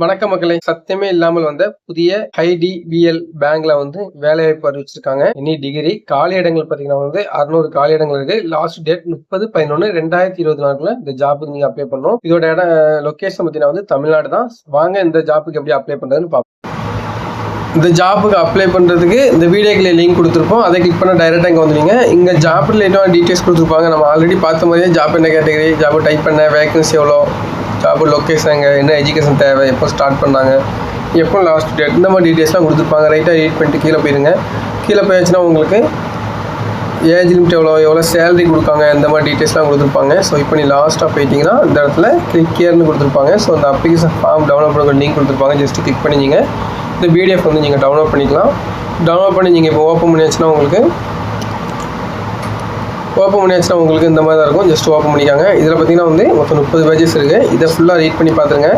வணக்க மக்களை. சத்தியமே இல்லாமல் வந்த புதிய ஐடிபிஎல் பேங்க்ல வந்து வேலை வாய்ப்பு அறிவிச்சிருக்காங்க. இனி டிகிரி காலி இடங்கள் பாத்தீங்கன்னா வந்து அறுநூறு காலி இடங்கள் இருக்கு. லாஸ்ட் டேட் முப்பது பதினொன்னு ரெண்டாயிரத்தி இருபத்தி நாலுல இந்த ஜாப்புக்கு நீங்க அப்ளை பண்ணும் இதோட இடம் லொகேஷன் பாத்தீங்கன்னா வந்து தமிழ்நாடு தான். வாங்க இந்த ஜாப்புக்கு எப்படி அப்ளை பண்றதுன்னு பார்ப்போம் இந்த ஜாப்புக்கு அப்ளை பண்ணுறதுக்கு இந்த வீடியோக்கில் லிங்க் கொடுத்துருப்போம். அதை கிளிக் பண்ண டைரெக்டாக இங்கே வந்துடுங்க இங்கே ஜாப் ரிலேட்டாக டீட்டெயில்ஸ் கொடுத்துருப்பாங்க நம்ம ஆல்ரெடி பார்த்த மாதிரியே ஜாப் என்ன கேட்டகரி ஜாப் டைப் பண்ண வேகன்சி எவ்வளோ அப்போ லொக்கேஷன் எங்கே என்ன எஜுகேஷன் தேவை எப்போ ஸ்டார்ட் பண்ணாங்க எப்போ லாஸ்ட் டேட் இந்த மாதிரி டீட்டெயில்ஸ்லாம் கொடுத்துருப்பாங்க. ரைட்டாக ரீட் பண்ணிட்டு கீழே போயிருங்க. கீழே போயாச்சுன்னா உங்களுக்கு ஏஜ் லிமிட் எவ்வளோ எவ்வளோ சேலரி கொடுக்காங்க இந்த மாதிரி டீட்டெயில்ஸ்லாம் கொடுத்துருப்பாங்க. ஸோ இப்போ நீ லாஸ்ட்டாக போயிட்டீங்கன்னா இந்த இடத்துல கிளிக் கேர்னு கொடுத்துருப்பாங்க. ஸோ அந்த அப்ளிகேஷன் ஃபார்ம் டவுன்லோட் பண்ண லிங்க் கொடுத்துருப்பாங்க. ஜஸ்ட் கிளிக் பண்ணிங்க. இந்த பிடிஎஃப் வந்து நீங்கள் டவுன்லோட் பண்ணிக்கலாம். டவுன்லோட் பண்ணி நீங்கள் இப்போ ஓப்பன் பண்ணியாச்சுன்னா உங்களுக்கு ஓப்பன் பண்ணியாச்சுன்னா உங்களுக்கு இந்த மாதிரி தான் இருக்கும். ஜஸ்ட் ஓப்பன் பண்ணிக்காங்க. இதில் பார்த்தீங்கன்னா வந்து மொத்தம் முப்பது பேஜஸ் இருக்குது இதை ஃபுல்லாக ரீட் பண்ணி பார்த்துருங்க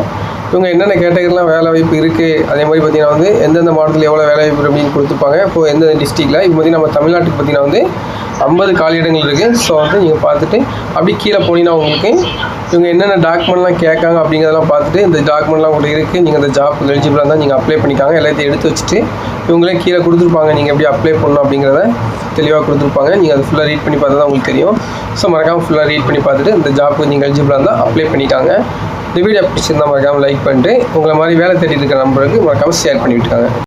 இவங்க என்னென்ன கேட்டகரிலாம் வேலை வாய்ப்பு இருக்குது அதே மாதிரி பார்த்தீங்கன்னா வந்து எந்தெந்த மாவட்டத்தில் எவ்வளோ வேலை வாய்ப்பு அப்படின்னு கொடுத்துருப்பாங்க. இப்போ எந்தெந்த டிஸ்ட்ரிக்டில் இப்போ பார்த்தீங்கன்னா நம்ம தமிழ்நாட்டுக்கு பார்த்தீங்கன்னா வந்து ஐம்பது காலி இடங்கள் இருக்குது ஸோ வந்து நீங்கள் பார்த்துட்டு அப்படி கீழே போனீங்கன்னா உங்களுக்கு இவங்க என்னென்ன டாக்குமெண்ட்லாம் கேட்காங்க அப்படிங்கிறதெல்லாம் பார்த்துட்டு இந்த டாக்குமெண்ட்லாம் உங்களுக்கு இருக்குது நீங்கள் அந்த ஜாப் எலிஜிபிளாக இருந்தால் நீங்கள் அப்ளை பண்ணிக்காங்க. எல்லாத்தையும் எடுத்து வச்சுட்டு இவங்களே கீழே கொடுத்துருப்பாங்க. நீங்கள் எப்படி அப்ளை பண்ணணும் அப்படிங்கிறத தெளிவாக கொடுத்துருப்பாங்க. நீங்கள் அதை ஃபுல்லாக ரீட் பண்ணி பார்த்தா தான் உங்களுக்கு தெரியும். ஸோ மறக்காமல் ஃபுல்லாக ரீட் பண்ணி பார்த்துட்டு இந்த ஜாப்புக்கு நீங்கள் எலிஜிபிளாக இருந்தால் அப்ளை பண்ணிக்காங்க இந்த வீடியோ பிடிச்சிருந்தா மறக்காமல் லைக் பண்ணிட்டு உங்களை மாதிரி வேலை தேடிட்டு இருக்கிற நம்பருக்கு மறக்காமல் ஷேர் பண்ணிவிட்டுருக்காங்க